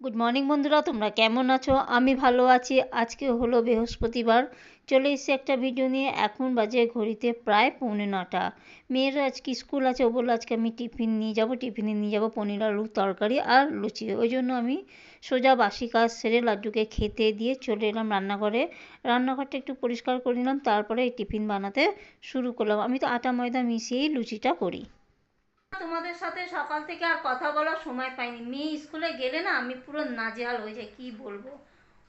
Good morning বন্ধুরা, তোমরা কেমন আছো? আমি ভালো আছি। আজকে হলো বৃহস্পতিবার। চলে এসেছি একটা ভিডিও নিয়ে। এখন বাজে ঘড়িতে প্রায় পৌনে নটা। মেয়ের আজকে স্কুল আছে, ও বলল আজকে আমি টিফিন নিয়ে যাব, টিফিনে নিয়ে যাব পনির, আলুর তরকারি আর লুচি। ওই জন্য আমি সোজা বাসি কাজ সেরে লাড্ডুকে খেতে দিয়ে চলে এলাম রান্নাঘরে। রান্নাঘরটা একটু পরিষ্কার করে নিলাম, তারপরে টিফিন বানাতে শুরু করলাম। আমি তো আটা, ময়দা মিশিয়েই লুচিটা করি। তোমাদের সাথে সকাল থেকে আর কথা বলার সময় পাইনি। মেয়ে স্কুলে গেলে না আমি পুরো নাজেহাল হয়ে যাই, কী বলব?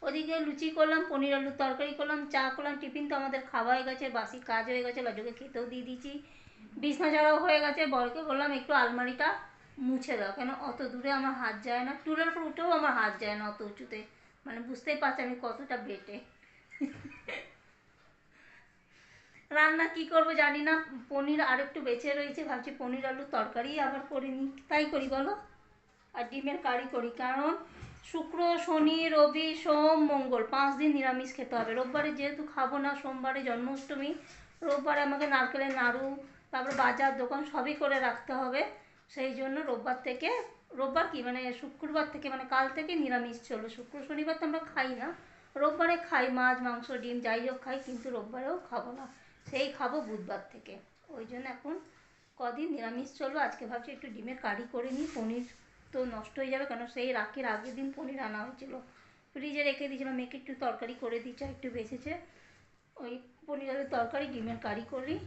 ওদিকে লুচি করলাম, পনির আলুর তরকারি করলাম, চা করলাম, টিফিন তো আমাদের খাওয়া হয়ে গেছে, বাসি কাজ হয়ে গেছে লাড্ডুকে খেতেও দিয়ে দিয়েছি। বিছনা ঝাড়াও হয়ে গেছে, বরকে বললাম, একটু আলমারিটা মুছে দাও, কেন অত দূরে আমার হাত যায় না। টুলের উপর উঠেও আমার হাত যায় না অত উঁচুতে। মানে বুঝতেই পারছি আমি কতটা বেটে। রান্না কি করব জানি না। পনির আর একটু বেঁচে রয়েছে, ভাবছি পনির আলুর তরকারি আবার করে নিই। তাই করি বলো? আর ডিমের কারি করি, কারণ শুক্র, শনি, রবি, সোম, মঙ্গল, পাঁচ দিন নিরামিষ খেতে হবে। রোববারে যেহেতু খাব না, সোমবারে জন্মাষ্টমী, রোববারে আমাকে নারকেলের নাড়ু, তারপরে বাজার, দোকান সবই করে রাখতে হবে। সেই জন্য রোববার থেকে, রোববার কি মানে শুক্রবার থেকে মানে কাল থেকে নিরামিষ চলো শুক্র, শনিবার তো আমরা খাই না। রোববারে খাই মাছ, মাংস, ডিম, যাই হোক খাই, কিন্তু রোববারেও খাব না। সেই খাব বুধবার থেকে। ওই জন্য এখন কদিন নিরামিষ চলবে আজকে ভাবছি একটু ডিমের কারি করে নিই, পনির তো নষ্ট হয়ে যাবে কেন? সেই রাখির আগের দিন পনির আনা হয়েছিল। ফ্রিজে রেখে দিয়েছিলাম, মেয়েকে একটু তরকারি করে দিচ্ছে একটু বেঁচেছে। ওই পনির আলুর তরকারি, ডিমের কারি করি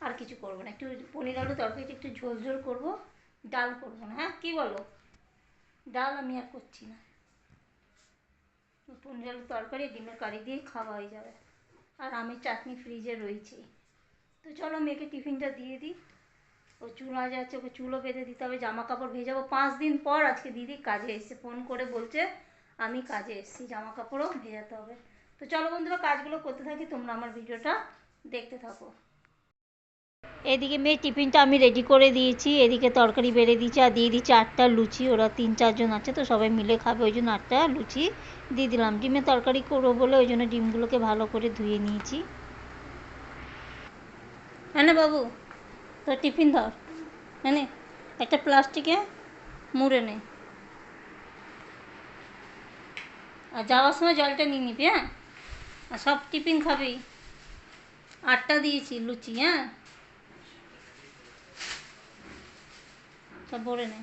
আর কিছু করব না। একটু পনির আলু তরকারিটা একটু ঝোল ঝোল করব, ডাল করব না। হ্যাঁ কী বলো? ডাল আমি আর করছি না। পনির আলু তরকারি ডিমের কারি দিয়েই খাওয়া হয়ে যাবে। আর আমের চাটনি ফ্রিজে রয়েছে। তো চলো মেয়েকে টিফিনটা দিয়ে দিই। ও চুল আজ আছে, ওকে চুলও বেঁধে দিতে হবে জামা কাপড় ভেজাবো পাঁচ দিন পর আজকে দিদি কাজে এসছে ফোন করে বলছে আমি কাজে এসেছি জামা কাপড়ও ভেজাতে হবে। তো চলো বন্ধুরা, কাজগুলো করতে থাকি, তোমরা আমার ভিডিওটা দেখতে থাকো। এদিকে মেয়ে টিফিনটা আমি রেডি করে দিয়েছি, এদিকে তরকারি বেড়ে দিয়েছি আর দিয়ে দিচ্ছি আটটা লুচি। ওরা তিন চারজন আছে তো সবাই মিলে খাবে, ওই জন্য আটটা লুচি দিয়ে দিলাম। ডিমের তরকারি করব বলে ওই জন্য ডিমগুলোকে ভালো করে ধুয়ে নিয়েছি। হ্যাঁ বাবু তো টিফিন ধর। হ্যাঁ একটা প্লাস্টিকে মুড়ে নে। আর যাওয়ার সময় জলটা নিয়ে নিবি হ্যাঁ? আর সব টিফিন খাবি। আটটা দিয়েছি লুচি হ্যাঁ? সব ভরে নে।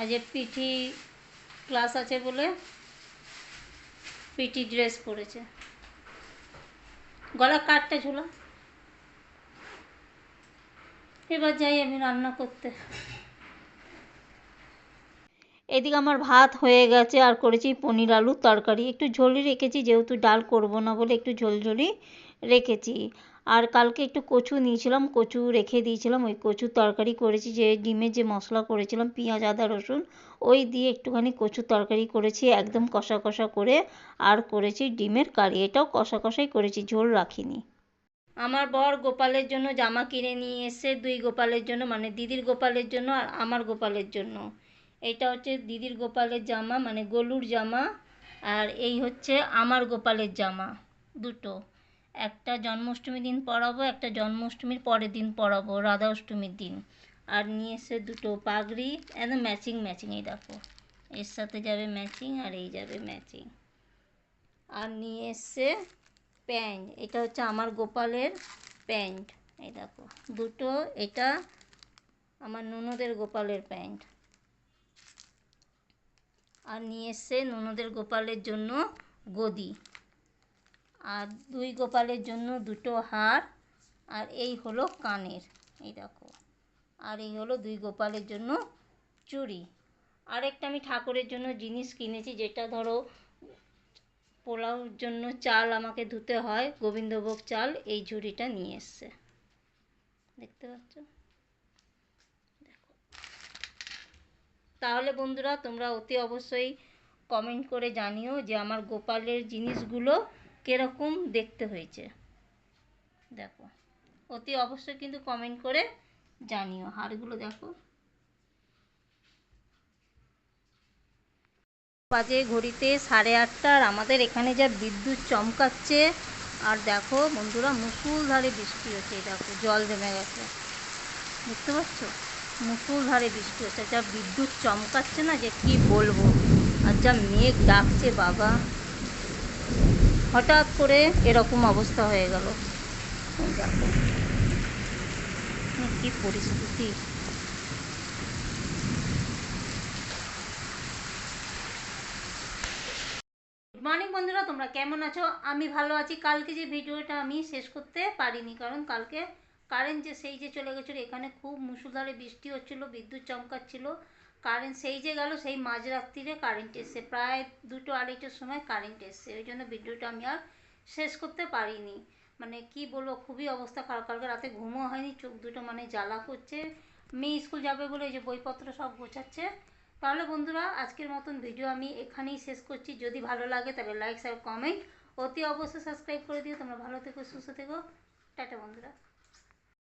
আজ পিঠি ক্লাস আছে বলে পিটি ড্রেস পরেছে। গলা কাটটা ঝোলা। এবার যাই আমি রান্না করতে। এদিকে আমার ভাত হয়ে গেছে, আর করেছি পনির আলুর তরকারি। একটু ঝোলই রেখেছি, যেহেতু ডাল করব না বলে একটু ঝোল ঝোলই রেখেছি। আর কালকে একটু কচু নিয়েছিলাম, কচু রেখে দিয়েছিলাম, ওই কচুর তরকারি করেছি, যে ডিমের যে মশলা করেছিলাম, পেঁয়াজ, আদা, রসুন, ওই দিয়ে একটুখানি কচুর তরকারি করেছি, একদম কষা কষা করে, আর করেছি ডিমের কারি, এটাও কষা কষাই করেছি, ঝোল রাখিনি। আমার বর গোপালের জন্য জামা কিনে নিয়ে এসে, দুই গোপালের জন্য মানে দিদির গোপালের জন্য আর আমার গোপালের জন্য। এটা হচ্ছে দিদির গোপালের জামা মানে গলুর জামা, আর এই হচ্ছে আমার গোপালের জামা, দুটো। একটা জন্মাষ্টমীর দিন পরাবো একটা জন্মাষ্টমীর পরের দিন পরাবো রাধা অষ্টমীর দিন। আর নিয়ে এসে দুটো পাগড়ি একদম ম্যাচিং ম্যাচিং এই দেখো। এর সাথে যাবে ম্যাচিং আর এই যাবে ম্যাচিং আর নিয়ে এসছে প্যান্ট এটা হচ্ছে আমার গোপালের প্যান্ট এই দেখো। দুটো, এটা আমার ননদের গোপালের প্যান্ট আর নিয়ে এসছে ননদের গোপালের জন্য গদি। আর দুই গোপালের জন্য দুটো হার, আর এই হলো কানের, এই দেখো। আর এই হলো দুই গোপালের জন্য চুড়ি। আরেকটা আমি ঠাকুরের জন্য জিনিস কিনেছি, যেটা ধরো পোলাওর জন্য চাল আমাকে ধুতে হয়, গোবিন্দভোগ চাল, এই ঝুড়িটা নিয়ে এসছে। দেখতে পাচ্ছ? দেখো। তাহলে বন্ধুরা, তোমরা অতি অবশ্যই কমেন্ট করে জানিও যে আমার গোপালের জিনিসগুলো কীরকম দেখতে হয়েছে। দেখো, অতি অবশ্যই কিন্তু কমেন্ট করে জানিও। হাড়গুলো দেখো। বাজে ঘড়িতে সাড়ে আটটার আমাদের এখানে যা বিদ্যুৎ চমকাচ্ছে। আর দেখো বন্ধুরা মুসুলধারে বৃষ্টি হচ্ছে দেখো, জল জমে গেছে। দেখতে পাচ্ছ? মুসুলধারে বৃষ্টি হচ্ছে। যা বিদ্যুৎ চমকাচ্ছে না, যে কি বলব? আর যা মেঘ ডাকছে, বাবা। হঠাৎ করে এরকম অবস্থা হয়ে গেল। কি পরিস্থিতি? মর্নিং বন্ধুরা, তোমরা কেমন আছো? আমি ভালো আছি। কালকে যে ভিডিওটা আমি শেষ করতে পারিনি, কারণ কালকে কারেন্ট যে সেই যে চলে গেছিল, এখানে খুব মুসুলধারে বৃষ্টি হচ্ছিল, বিদ্যুৎ চমকাচ্ছিল। কারেন্ট সেই যে গেল, সেই মাঝরাত্রিরে কারেন্ট এসছে। প্রায় দুটো আড়াইটার সময় কারেন্ট এসছে। ওই জন্য ভিডিওটা আমি আর শেষ করতে পারিনি। মানে কি বলব, খুবই অবস্থা খারাপ। কালকে রাতে ঘুমও হয়নি, চোখ দুটো মানে জ্বালা করছে। মেয়ে স্কুল যাবে বলে এই যে বইপত্র সব গোছাচ্ছে। তাহলে বন্ধুরা, আজকের মতন ভিডিও আমি এখানেই শেষ করছি। যদি ভালো লাগে তবে লাইক শেয়ার কমেন্ট অতি অবশ্যই সাবস্ক্রাইব করে দিও। তোমরা ভালো থেকো, সুস্থ থেকো। টাটা বন্ধুরা।